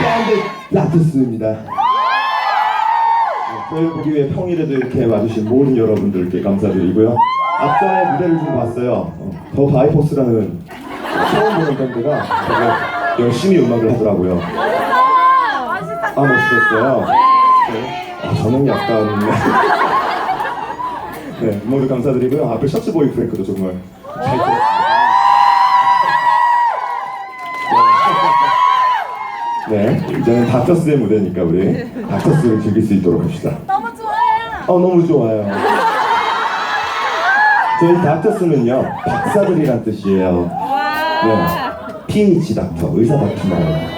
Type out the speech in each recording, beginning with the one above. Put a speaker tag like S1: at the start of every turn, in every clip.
S1: 밴드 라투스입니다. 네, 저희 보기 위해 평일에도 이렇게 와주신 모든 여러분들께 감사드리고요. 앞전에 무대를 좀 봤어요. 어, 더 바이포스라는 처음 보는 밴드가 되게 열심히 음악을 하더라고요. 아 멋있었어요. 네. 아, 저는 약간 네 모두 감사드리고요. 앞에 셔츠 보이 프랭크도 정말 잘 네, 이제는 닥터스의 무대니까 우리 닥터스를 즐길 수 있도록 합시다.
S2: 너무 좋아요.
S1: 어, 너무 좋아요. 저희 닥터스는요, 박사들이란 뜻이에요. 네, PH 닥터, 의사 닥터 말이에요.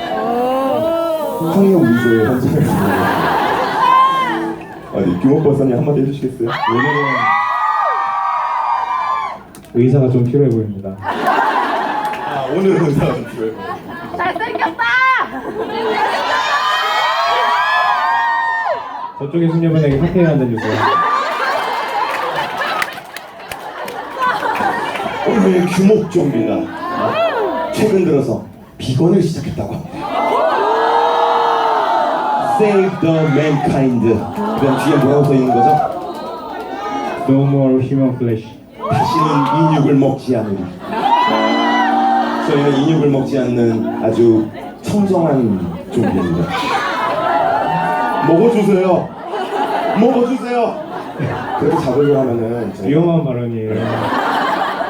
S1: 성형 미술 현장에서 어디 규모 버선이 한마디 해주시겠어요?
S3: 오늘은 의사가 좀 필요해 보입니다.
S1: 아, 오늘은 좀 필요해요.
S2: 잘생겼다.
S3: 저쪽에 숙녀분에게 사퇴해 한잔 주세요.
S1: 오늘 규목 좀비가 어, 최근 들어서 비건을 시작했다고. Save the mankind. 그다음 뒤에 뭐라고 써 있는 거죠?
S3: No more human flesh.
S1: 다시는 인육을 먹지 않으리. 저희는 인육을 먹지 않는 아주 청정한 좀비입니다. 먹어주세요. 먹어주세요. 그렇게 자극을 하면은 저희가
S3: 위험한 발언이에요.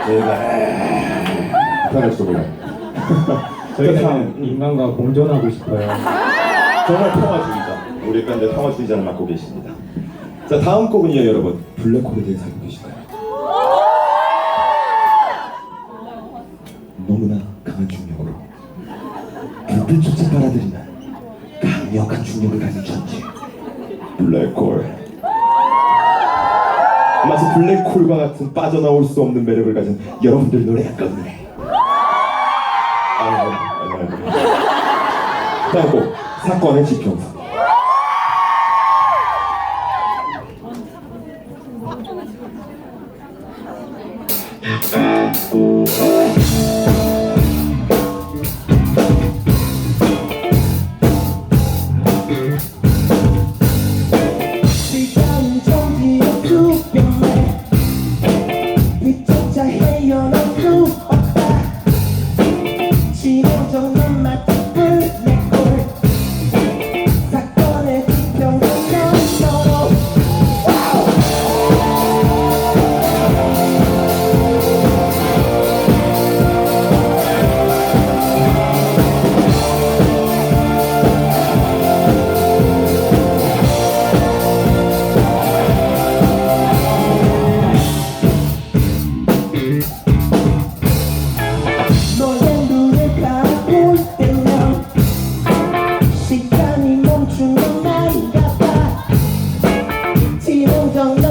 S1: 저희가 편할 수 몰라.
S3: 저희는 인간과 공존하고 싶어요.
S1: 정말 평화주의자. 우리 밴드 평화주의자를 맡고 계십니다. 자 다음 곡은요 여러분 블랙홀에 대해서 알고 계신가요? 너무나 강한 중력으로 불빛조차 빨아들이는 강력한 중력을 가진 천지 블랙홀 마치 블랙홀과 같은 빠져나올 수 없는 매력을 가진 여러분들 노래 아깝네 다음 곡 사건의 지평선. Thank you. 정정